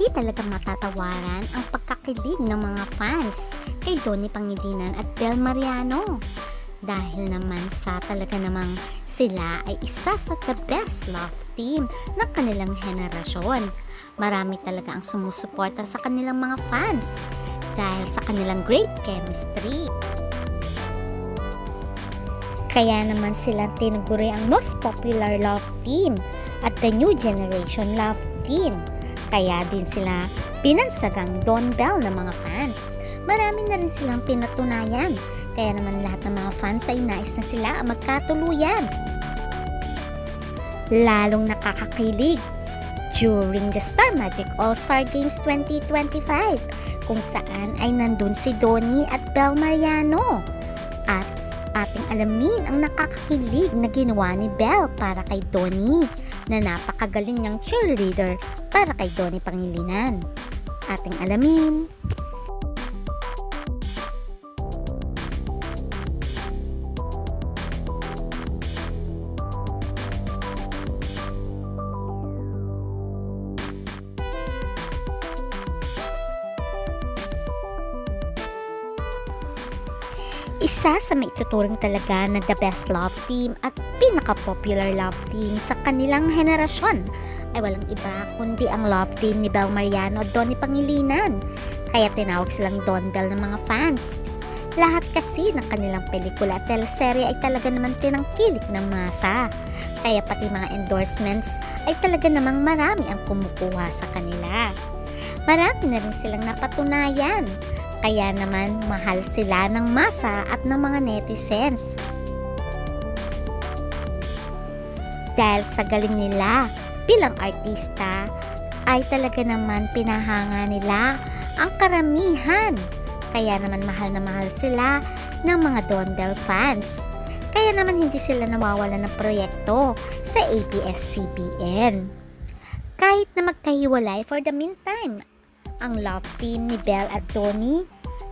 Hindi talaga matatawaran ang pagkakilig ng mga fans kay Donnie Pangilinan at Bel Mariano. Dahil naman sa talaga namang sila ay isa sa the best love team ng kanilang henerasyon. Marami talaga ang sumusuporta sa kanilang mga fans dahil sa kanilang great chemistry. Kaya naman silang tinuguri ang most popular love team at the new generation love team. Kaya din sila binansagang Don Bell ng mga fans. Marami na rin silang pinatunayan. Kaya naman lahat ng mga fans ay nais na sila ang magkatuluyan. Lalong nakakakilig during the Star Magic All-Star Games 2025 kung saan ay nandun si Donnie at Bel Mariano. At ating alamin ang nakakakilig na ginawa ni Belle para kay Donnie na napakagaling niyang cheerleader para kay Donnie Pangilinan. Ating alamin. Isa sa maituturing talaga na the best love team at pinaka-popular love team sa kanilang henerasyon ay walang iba kundi ang love team ni Bel Mariano at Donnie Pangilinan. Kaya tinawag silang Don Bell ng mga fans. Lahat kasi ng kanilang pelikula at teleserye ay talaga naman tinangkilik ng masa. Kaya pati mga endorsements ay talaga namang marami ang kumukuha sa kanila. Marami na rin silang napatunayan kaya naman mahal sila ng masa at ng mga netizens. Dahil sa galing nila bilang artista, ay talaga naman pinahanga nila ang karamihan. Kaya naman mahal na mahal sila ng mga Don Bell fans. Kaya naman hindi sila nawawala ng proyekto sa ABS-CBN. Kahit na magkahiwalay for the meantime, ang love team ni Belle at Donnie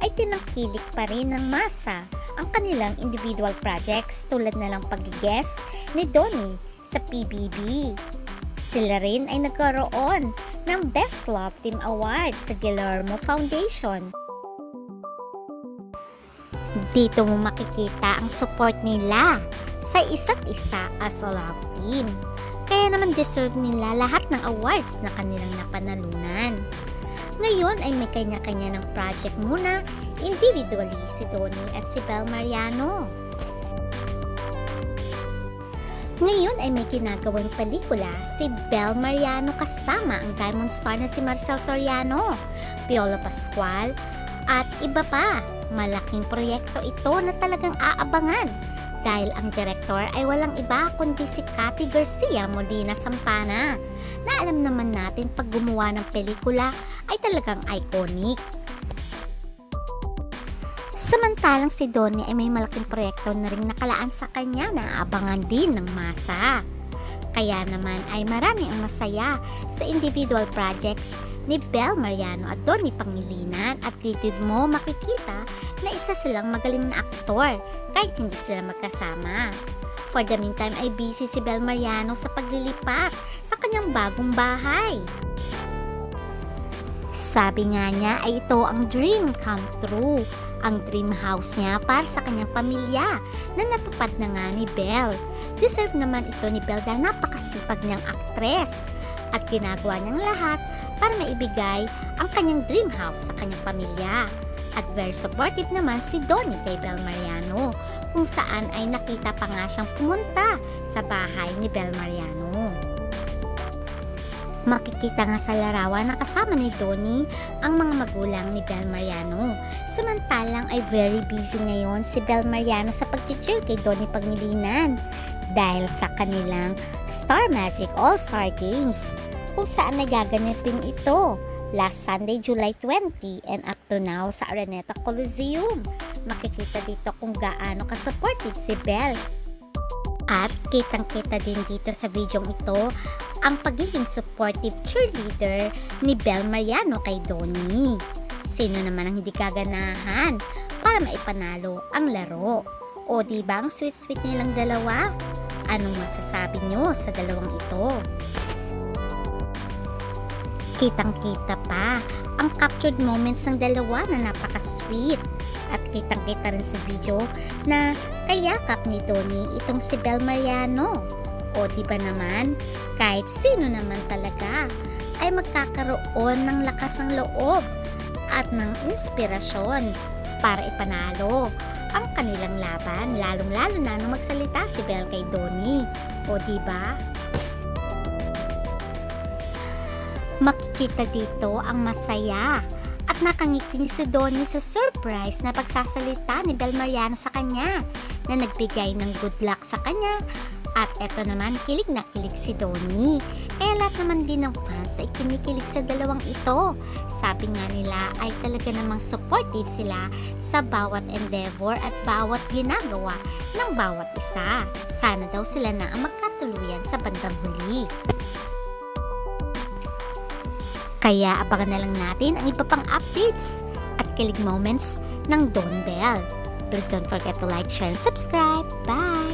ay tinangkilik pa rin ng masa ang kanilang individual projects tulad na lang pagigess ni Donnie sa PBB. Sila rin ay nagkaroon ng Best Love Team Award sa Guillermo Foundation. Dito mo makikita ang support nila sa isa't isa as a love team. Kaya naman deserve nila lahat ng awards na kanilang napanalunan. Ngayon ay may kanya-kanya ng project muna individually si Donnie at si Bel Mariano. Ngayon ay may ginagawang pelikula si Bel Mariano kasama ang Diamond Star na si Marcel Soriano, Piolo Pascual, at iba pa. Malaking proyekto ito na talagang aabangan dahil ang direktor ay walang iba kundi si Cathy Garcia Molina Sampana na alam naman natin pag gumawa ng pelikula ay talagang iconic. Samantalang si Donnie ay may malaking proyekto na rin nakalaan sa kanya na aabangan din ng masa. Kaya naman ay marami ang masaya sa individual projects ni Bel Mariano at Donnie Pangilinan at dito mo makikita na isa silang magaling na aktor kahit hindi sila magkasama. For the meantime ay busy si Bel Mariano sa paglilipat sa kanyang bagong bahay. Sabi nga niya ay ito ang dream come true. Ang dream house niya para sa kanyang pamilya na natupad na nga ni Belle. Deserve naman ito ni Belle dahil napakasipag niyang aktres at ginagawa niyang lahat para maibigay ang kanyang dream house sa kanyang pamilya. At very supportive naman si Donnie kay Bel Mariano kung saan ay nakita pa nga siyang pumunta sa bahay ni Bel Mariano. Makikita nga sa larawan na kasama ni Donnie ang mga magulang ni Bel Mariano. Samantalang ay very busy ngayon si Bel Mariano sa pag-cheer kay Donnie Pangilinan dahil sa kanilang Star Magic All-Star Games kung saan nagaganapin ito last Sunday, July 20 and up to now sa Araneta Coliseum. Makikita dito kung gaano ka-supportive si Belle. At kitang-kita din dito sa video ito ang pagiging supportive cheerleader ni Belle Mariano kay Donnie. Sino naman ang hindi kaganahan para maipanalo ang laro? O di ba ang sweet-sweet nilang dalawa? Anong masasabi nyo sa dalawang ito? Kitang-kita pa ang captured moments ng dalawa na napaka-sweet. At kitang-kita rin sa video na kayakap ni Donnie itong si Bel Mariano. O di ba naman, kahit sino naman talaga ay magkakaroon ng lakas ng loob at ng inspirasyon para ipanalo ang kanilang laban, lalong-lalo na nung magsalita si Bel kay Donnie. O di ba? Makikita dito ang masaya at nakangiting si Donnie sa surprise na pagsasalita ni Bel Mariano sa kanya na nagbigay ng good luck sa kanya at eto naman kilig na kilig si Donnie. Kaya lahat naman din ng fans ay kinikilig sa dalawang ito. Sabi nga nila ay talaga namang supportive sila sa bawat endeavor at bawat ginagawa ng bawat isa. Sana daw sila na ang magkatuluyan sa bandang huli. Kaya abangan na lang natin ang iba pang updates at kilig moments ng Don Bell. Please don't forget to like, share, and subscribe. Bye!